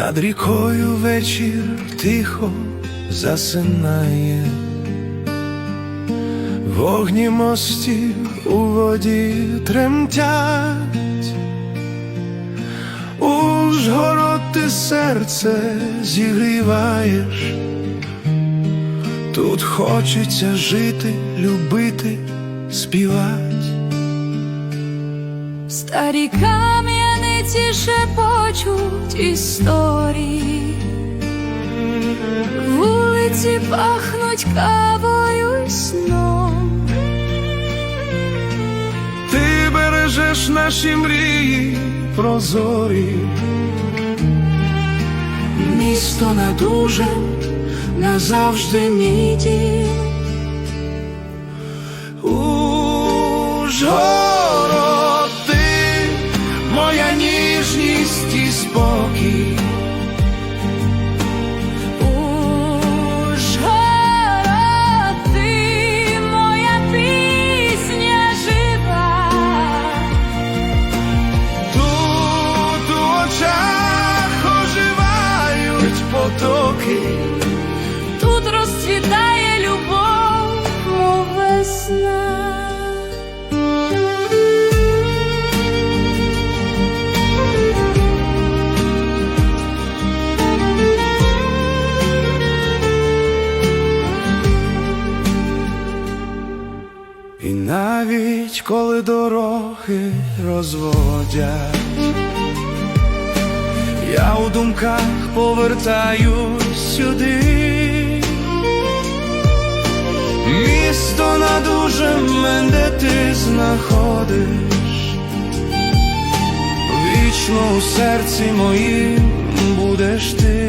Над рікою вечір тихо засинає, вогні мостів у воді тремтять, Ужгород ти серце зігріваєш, тут хочеться жити, любити, співати. Старі кам'яниці шепочуть історії, вулиці пахнуть кавою й сном. Ти бережеш наші мрії прозорі, місто над Ужем назавжди мій дім. І спокій. Навіть коли дороги розводять, я у думках повертаюсь сюди, місто над Ужем, де ти знаходиш, вічно у серці моїм будеш ти.